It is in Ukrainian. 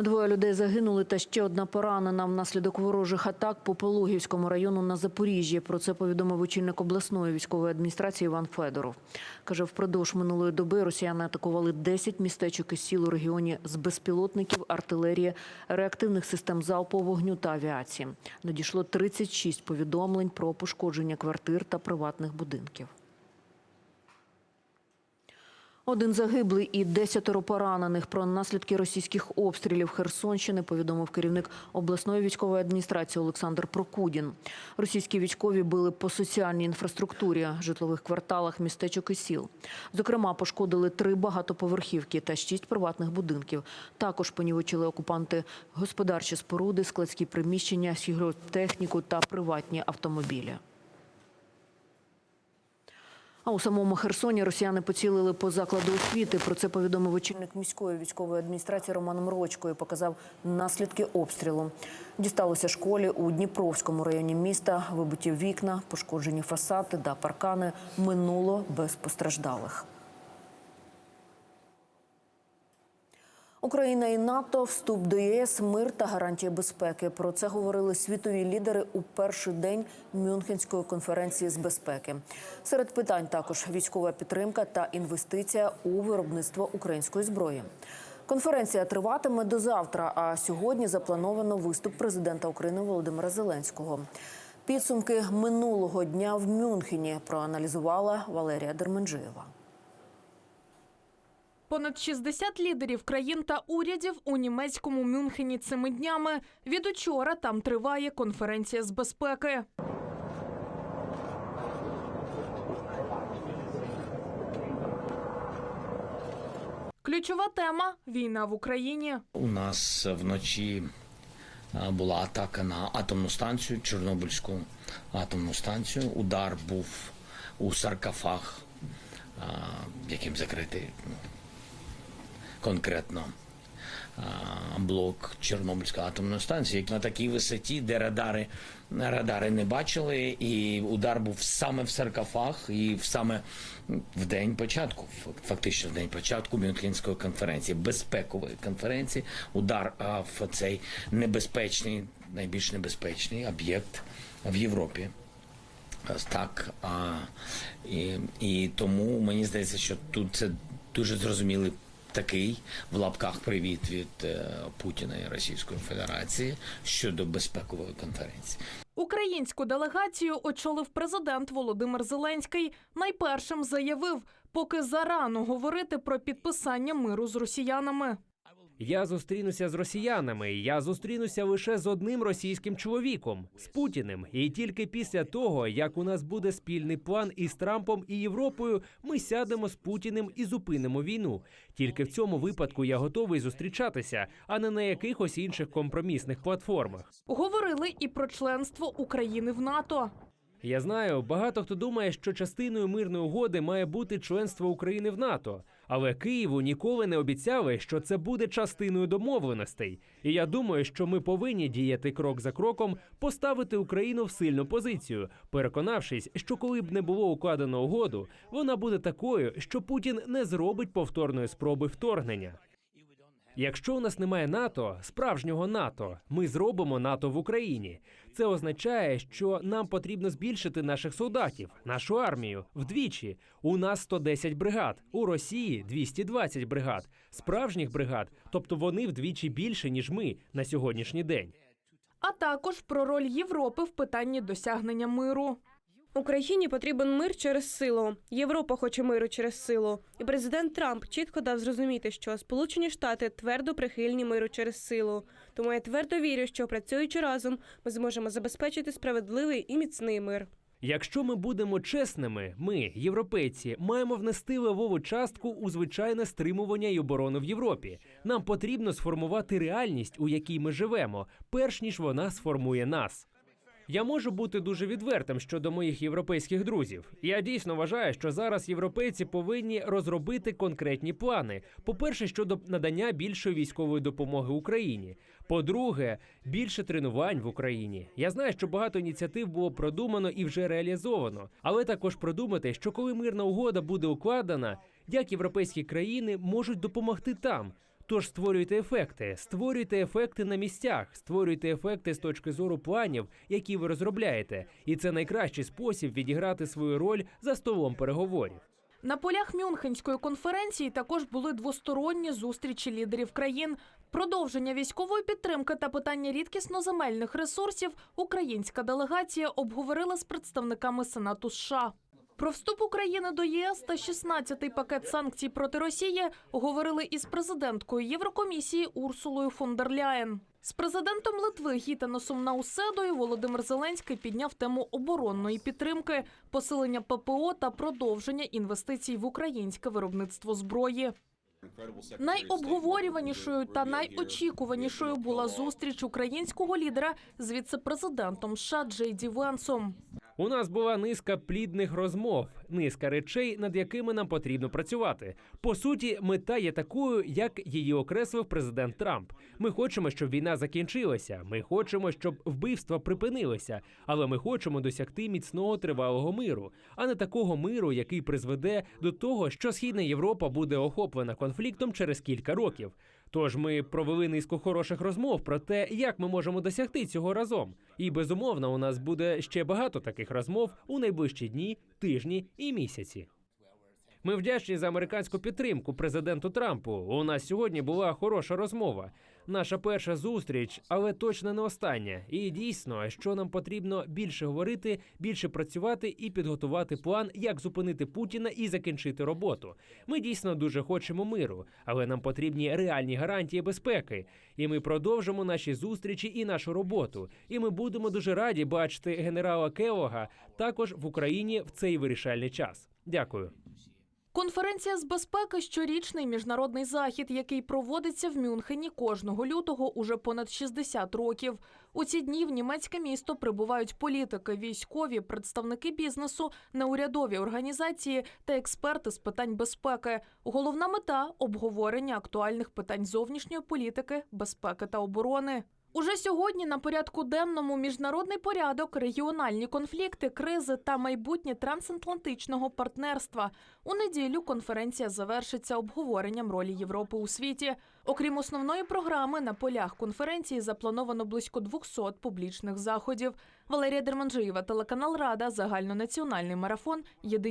Двоє людей загинули та ще одна поранена внаслідок ворожих атак по Пологівському району на Запоріжжі. Про це повідомив очільник обласної військової адміністрації Іван Федоров. Каже, впродовж минулої доби росіяни атакували 10 містечок із сіл у регіоні з безпілотників, артилерії, реактивних систем залпового вогню та авіації. Надійшло 36 повідомлень про пошкодження квартир та приватних будинків. Один загиблий і десятеро поранених про наслідки російських обстрілів Херсонщини повідомив керівник обласної військової адміністрації Олександр Прокудін. Російські військові били по соціальній інфраструктурі, житлових кварталах, містечок і сіл. Зокрема, пошкодили три багатоповерхівки та шість приватних будинків. Також понівечили окупанти господарчі споруди, складські приміщення, сільгосптехніку та приватні автомобілі. А у самому Херсоні росіяни поцілили по закладу освіти. Про це повідомив очільник міської військової адміністрації Роман Мрочко і показав наслідки обстрілу. Дісталося школі у Дніпровському районі міста. Вибиті вікна, пошкоджені фасади та паркани. Минуло без постраждалих. Україна і НАТО, вступ до ЄС, мир та гарантія безпеки. Про це говорили світові лідери у перший день Мюнхенської конференції з безпеки. Серед питань також військова підтримка та інвестиція у виробництво української зброї. Конференція триватиме до завтра. А сьогодні заплановано виступ президента України Володимира Зеленського. Підсумки минулого дня в Мюнхені проаналізувала Валерія Дерменджиєва. Понад 60 лідерів країн та урядів у німецькому Мюнхені цими днями. Від учора там триває конференція з безпеки. Ключова тема війна в Україні. У нас вночі була атака на атомну станцію, Чорнобильську атомну станцію. Удар був у саркофаг, яким закритий ну, конкретно блок Чорнобильської атомної станції, на такій висоті, де радари, радари не бачили, і удар був саме в саркофаг, і саме в день початку, фактично в день початку Мюнхенської конференції, безпекової конференції, удар в цей небезпечний, найбільш небезпечний об'єкт в Європі. Так, а, і, і тому мені здається, що тут це дуже зрозумілий такий в лапках привіт від е, Путіна і Російської Федерації щодо безпекової конференції. Українську делегацію очолив президент Володимир Зеленський. Найпершим заявив, поки зарано говорити про підписання миру з росіянами. Я зустрінуся з росіянами. Я зустрінуся лише з одним російським чоловіком з Путіним. І тільки після того, як у нас буде спільний план із Трампом і Європою, ми сядемо з Путіним і зупинимо війну. Тільки в цьому випадку я готовий зустрічатися, а не на якихось інших компромісних платформах. Говорили і про членство України в НАТО. Я знаю, багато хто думає, що частиною мирної угоди має бути членство України в НАТО. Але Києву ніколи не обіцяли, що це буде частиною домовленостей. І я думаю, що ми повинні діяти крок за кроком, поставити Україну в сильну позицію, переконавшись, що коли б не було укладено угоду, вона буде такою, що Путін не зробить повторної спроби вторгнення. Якщо у нас немає НАТО, справжнього НАТО, ми зробимо НАТО в Україні. Це означає, що нам потрібно збільшити наших солдатів, нашу армію вдвічі. У нас 110 бригад, у Росії 220 бригад, справжніх бригад, тобто вони вдвічі більше ніж ми на сьогоднішній день. А також про роль Європи в питанні досягнення миру. Україні потрібен мир через силу. Європа хоче миру через силу. І президент Трамп чітко дав зрозуміти, що Сполучені Штати твердо прихильні миру через силу. Тому я твердо вірю, що працюючи разом, ми зможемо забезпечити справедливий і міцний мир. Якщо ми будемо чесними, ми, європейці, маємо внести левову частку у звичайне стримування і оборону в Європі. Нам потрібно сформувати реальність, у якій ми живемо, перш ніж вона сформує нас. Я можу бути дуже відвертим щодо моїх європейських друзів. Я дійсно вважаю, що зараз європейці повинні розробити конкретні плани. По-перше, щодо надання більшої військової допомоги Україні. По-друге, більше тренувань в Україні. Я знаю, що багато ініціатив було продумано і вже реалізовано, але також продумати, що коли мирна угода буде укладена, як європейські країни можуть допомогти там. Тож створюйте ефекти, створюйте ефекти на місцях, створюйте ефекти з точки зору планів, які ви розробляєте, і це найкращий спосіб відіграти свою роль за столом переговорів. На полях Мюнхенської конференції також були двосторонні зустрічі лідерів країн. Продовження військової підтримки та питання рідкісноземельних ресурсів українська делегація обговорила з представниками Сенату США. Про вступ України до ЄС та 16-й пакет санкцій проти Росії говорили із президенткою Єврокомісії Урсулою фон дер Ляєн. З президентом Литви Гітаносом Науседою Володимир Зеленський підняв тему оборонної підтримки, посилення ППО та продовження інвестицій в українське виробництво зброї. Найобговорюванішою та найочікуванішою була зустріч українського лідера з віце-президентом США Джей Ді Венсом. У нас була низка плідних розмов, низка речей, над якими нам потрібно працювати. По суті, мета є такою, як її окреслив президент Трамп. Ми хочемо, щоб війна закінчилася. Ми хочемо, щоб вбивства припинилися, але ми хочемо досягти міцного тривалого миру, а не такого миру, який призведе до того, що Східна Європа буде охоплена конфліктом через кілька років. Тож ми провели низку хороших розмов про те, як ми можемо досягти цього разом. І безумовно, у нас буде ще багато таких розмов у найближчі дні, тижні і місяці. Ми вдячні за американську підтримку президенту Трампу. У нас сьогодні була хороша розмова. Наша перша зустріч, але точно не остання. І дійсно, що нам потрібно більше говорити, більше працювати і підготувати план, як зупинити Путіна і закінчити роботу. Ми дійсно дуже хочемо миру, але нам потрібні реальні гарантії безпеки. І ми продовжимо наші зустрічі і нашу роботу. І ми будемо дуже раді бачити генерала Келога також в Україні в цей вирішальний час. Дякую. Конференція з безпеки щорічний міжнародний захід, який проводиться в Мюнхені кожного лютого уже понад 60 років. У ці дні в німецьке місто прибувають політики, військові, представники бізнесу, неурядові організації та експерти з питань безпеки. Головна мета обговорення актуальних питань зовнішньої політики, безпеки та оборони. Уже сьогодні на порядку денному міжнародний порядок, регіональні конфлікти, кризи та майбутнє трансатлантичного партнерства. У неділю конференція завершиться обговоренням ролі Європи у світі. Окрім основної програми, на полях конференції заплановано близько 200 публічних заходів. Валерія Дерманжиєва, телеканал Рада, загальнонаціональний марафон. Єдині